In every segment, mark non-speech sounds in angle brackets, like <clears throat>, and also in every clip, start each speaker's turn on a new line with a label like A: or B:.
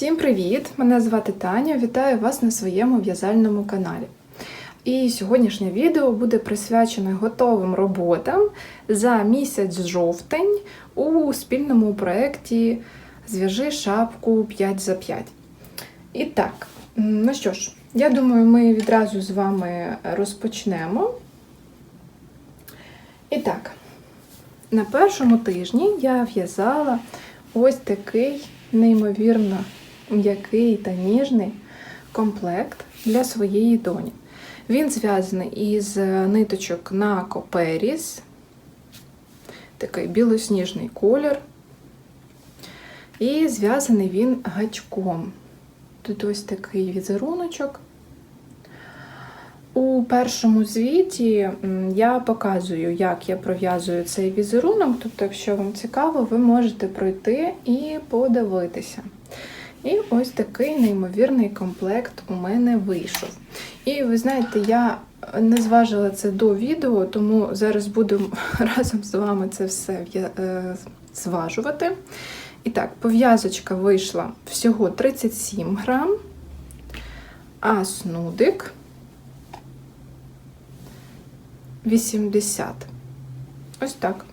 A: Всім привіт! Мене звати Таня. Вітаю вас на своєму в'язальному каналі. І сьогоднішнє відео буде присвячене готовим роботам за місяць жовтень у спільному проєкті Зв'яжи шапку 5 за 5. І так, ну що ж, я думаю, ми відразу з вами розпочнемо. І так, на першому тижні я в'язала ось такий неймовірно м'який та ніжний комплект для своєї доні. Він зв'язаний із ниточок на коперіс, такий білосніжний колір. І зв'язаний він гачком. Тут ось такий візеруночок. У першому звіті я показую, як я пров'язую цей візерунок. Тобто, якщо вам цікаво, ви можете пройти і подивитися. І ось такий неймовірний комплект у мене вийшов. І ви знаєте, я не зважила це до відео, тому зараз буду <laughs> разом з вами це все е, зважувати. І так, пов'язочка вийшла всього 37 грам, а снудик 80. Ось так.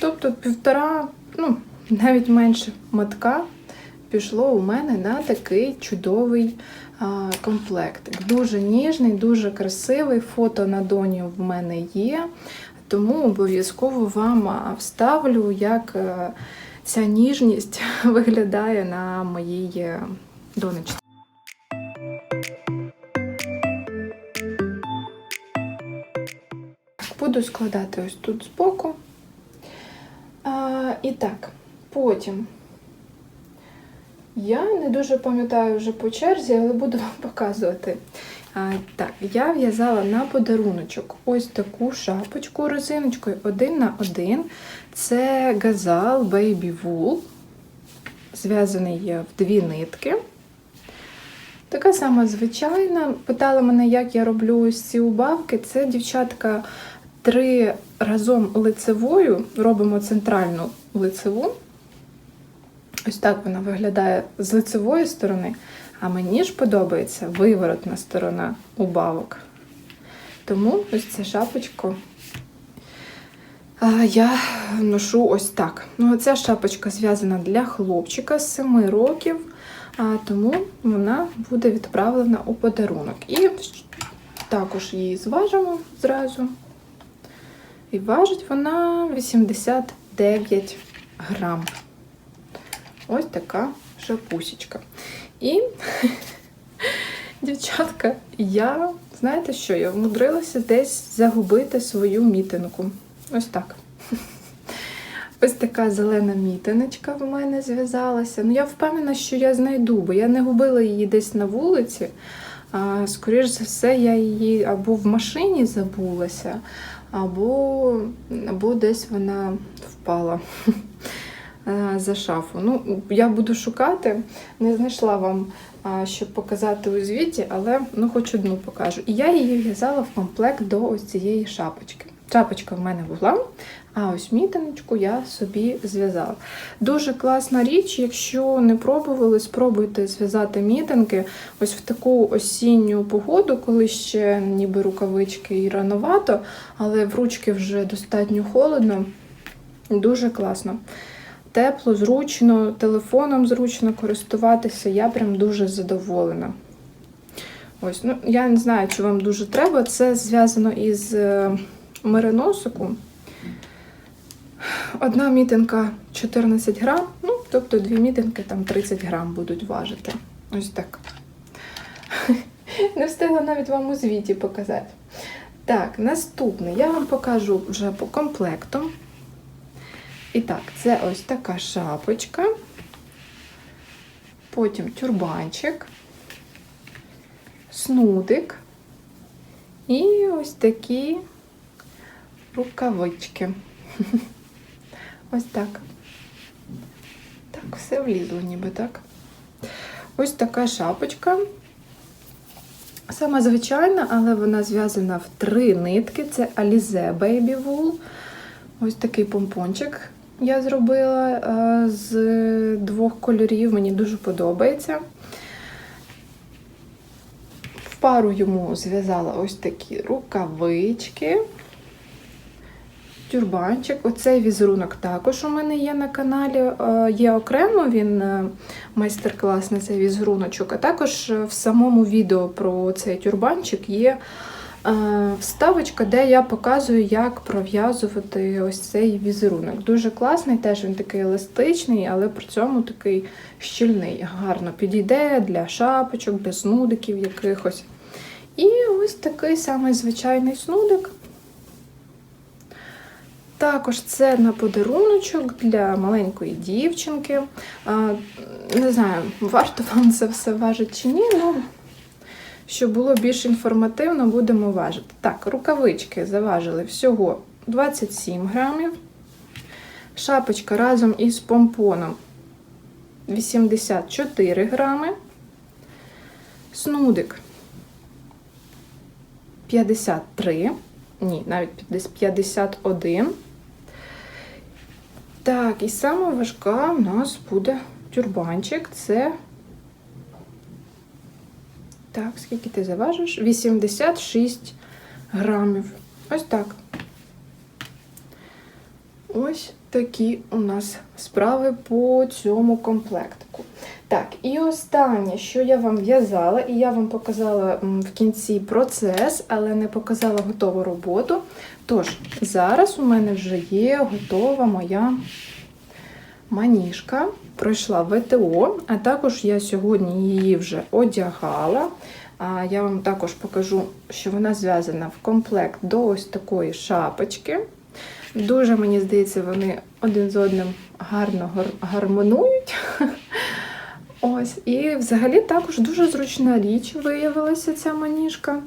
A: Тобто півтора, ну, навіть менше мотка пішло у мене на такий чудовий а, комплектик. Дуже ніжний, дуже красивий. Фото на доні в мене є. Тому обов'язково вам вставлю, як е, ця ніжність <laughs> виглядає на моїй е, донечці. Буду складати ось тут збоку. А, і так, потім я не дуже пам'ятаю вже по черзі, але буду вам <laughs> показувати. А, так, я в'язала на подаруночок ось таку шапочку резиночкою один на один. Це газал Baby Wool, зв'язаний в дві нитки. Така сама звичайна. Питала мене, як я роблю ось ці убавки. Це дівчатка три разом лицевою робимо центральну лицеву. Ось так вона виглядає з лицевої сторони, а мені ж подобається виворотна сторона убавок. Тому ось цю шапочку я ношу ось так. Ну, ця шапочка зв'язана для хлопчика з 7 років, тому вона буде відправлена у подарунок. І також її зважимо зразу. І важить вона 89 грам. Ось така шапусечка. І, <laughs> дівчатка, я, знаєте що, я вмудрилася десь загубити свою мітинку. Ось так. <laughs> Ось така зелена мітиночка в мене зв'язалася. Ну, я впевнена, що я знайду, бо я не губила її десь на вулиці. А, скоріш за все, я її або в машині забулася, або, або десь вона впала <laughs> за шафу. Ну, я буду шукати, не знайшла вам, щоб показати у звіті, але ну, хоч одну покажу. І я її в'язала в комплект до ось цієї шапочки. Шапочка в мене була, а ось мітиночку я собі зв'язала. Дуже класна річ, якщо не пробували, спробуйте зв'язати мітинки ось в таку осінню погоду, коли ще ніби рукавички і рановато, але в ручки вже достатньо холодно. Дуже класно. Тепло, зручно, телефоном зручно користуватися, я прям дуже задоволена. Ось, ну, я не знаю, чи вам дуже треба. Це зв'язано із е, мериносиком. Одна мітинка 14 грам, ну, тобто дві мітинки там 30 грам будуть важити. Ось так. Не встигла навіть вам у звіті показати. Так, наступне я вам покажу вже по комплекту. І так, це ось така шапочка, потім тюрбанчик, снудик і ось такі рукавички. <laughs> Ось так. Так, все влізло ніби так. Ось така шапочка. Сама звичайна, але вона зв'язана в три нитки. Це Alize Baby Wool. Ось такий помпончик я зробила е, з двох кольорів. Мені дуже подобається. В пару йому зв'язала ось такі рукавички. Тюрбанчик. Оцей візерунок також у мене є на каналі. Е, Є окремо він е, майстер-клас на цей візеруночок, а також в самому відео про цей тюрбанчик є вставочка, де я показую, як пров'язувати ось цей візерунок. Дуже класний, теж він такий еластичний, але при цьому такий щільний. Гарно підійде для шапочок, для снудиків якихось. І ось такий самий звичайний снудик. Також це на подаруночок для маленької дівчинки. Не знаю, варто вам це все важити чи ні, ну щоб було більш інформативно, будемо важити. Так, рукавички заважили всього 27 грамів. Шапочка разом із помпоном 84 грами. Снудик 53. Ні, навіть 51. Так, і саме важка у нас буде тюрбанчик. Це. Так, скільки ти заважиш? 86 грамів. Ось так. Ось такі у нас справи по цьому комплектику. Так, і останнє, що я вам в'язала, і я вам показала в кінці процес, але не показала готову роботу. Тож, зараз у мене вже є готова моя маніжка. Пройшла ВТО, а також я сьогодні її вже одягала. Я вам також покажу, що вона зв'язана в комплект до ось такої шапочки. Дуже, мені здається, вони один з одним гарно гармонують. <laughs> Ось, і взагалі також дуже зручна річ виявилася ця маніжка.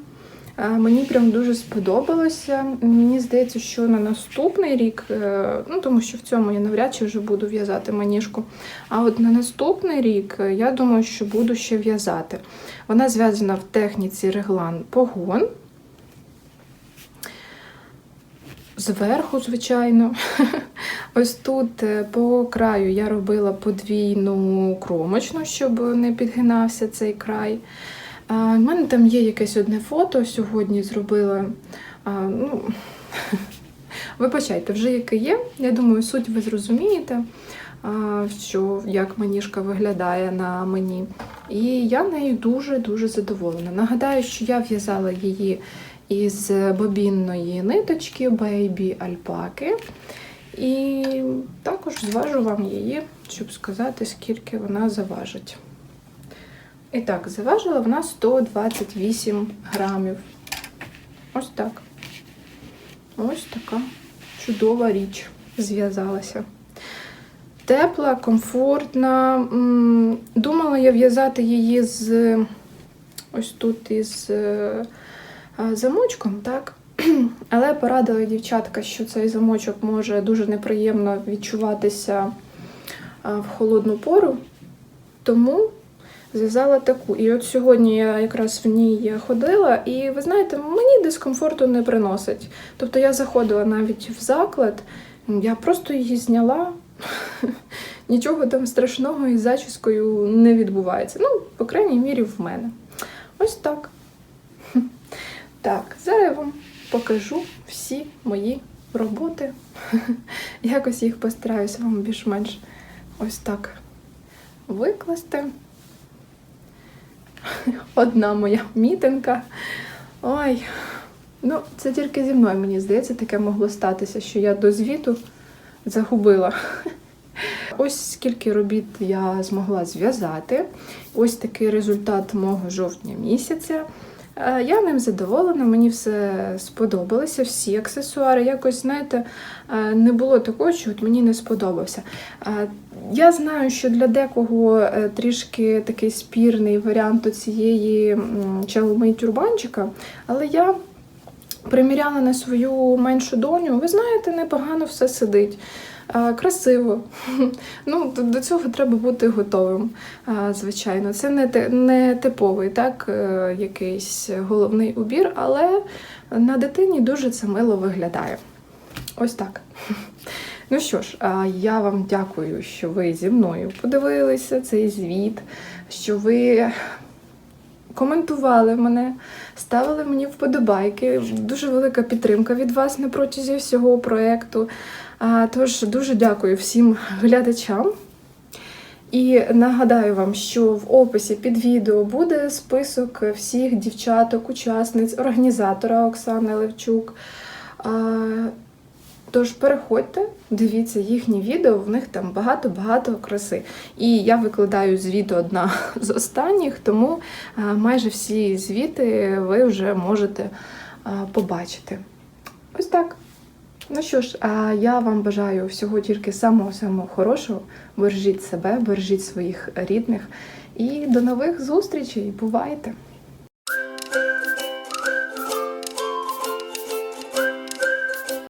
A: Е, Мені прям дуже сподобалося. Мені здається, що на наступний рік, е, ну тому що в цьому я навряд чи вже буду в'язати маніжку. А от на наступний рік е, я думаю, що буду ще в'язати. Вона зв'язана в техніці реглан погон. Зверху, звичайно. <laughs> Ось тут по краю я робила подвійну кромочну, щоб не підгинався цей край. У мене там є якесь одне фото сьогодні зробила. Ну, <laughs> Вибачайте, вже яке є. Я думаю, суть ви зрозумієте, що як маніжка виглядає на мені. І я нею дуже-дуже задоволена. Нагадаю, що я в'язала її із бобінної ниточки Baby Альпаки. І також зважу вам її, щоб сказати, скільки вона заважить. І так, заважила вона 128 грамів. Ось так. Ось така чудова річ зв'язалася. Тепла, комфортна. Думала я в'язати її з ось тут із е, замочком, так? <clears throat> Але порадила дівчатка, що цей замочок може дуже неприємно відчуватися в холодну пору. Тому зв'язала таку. І от сьогодні я якраз в ній ходила, і ви знаєте, мені дискомфорту не приносить. Тобто я заходила навіть в заклад, я просто її зняла. <laughs> Нічого там страшного із зачіскою не відбувається. Ну, по крайній мірі, в мене. Ось так. <laughs> Так, зараз я вам покажу всі мої роботи. <laughs> Якось їх постараюся вам більш-менш ось так викласти. <laughs> Одна моя мітинка. Ой, ну це тільки зі мною, мені здається, таке могло статися, що я до звіту загубила. <laughs> Ось скільки робіт я змогла зв'язати. Ось такий результат мого жовтня місяця. Е, Я ним задоволена, мені все сподобалося, всі аксесуари. Якось, знаєте, е, не було такого, що от мені не сподобався. Я знаю, що для декого е, трішки такий спірний варіант цієї чалми тюрбанчика, але я приміряла на свою меншу доню. Ви знаєте, непогано все сидить. Красиво. <laughs> Ну, до- цього треба бути готовим, звичайно. Це не, не типовий так, е, якийсь головний убір, але на дитині дуже це мило виглядає. Ось так. <laughs> Ну що ж, я вам дякую, що ви зі мною подивилися цей звіт, що ви коментували мене, ставили мені вподобайки. Дуже велика підтримка від вас на протязі всього проєкту. Тож дуже дякую всім глядачам. І нагадаю вам, що в описі під відео буде список всіх дівчаток, учасниць, організатора Оксани Левчук. Тож переходьте, дивіться їхні відео, в них там багато-багато краси. І я викладаю звіт одна з останніх, тому майже всі звіти ви вже можете побачити. Ось так. Ну що ж, я вам бажаю всього тільки самого-самого хорошого. Бережіть себе, бережіть своїх рідних. І до нових зустрічей. Бувайте!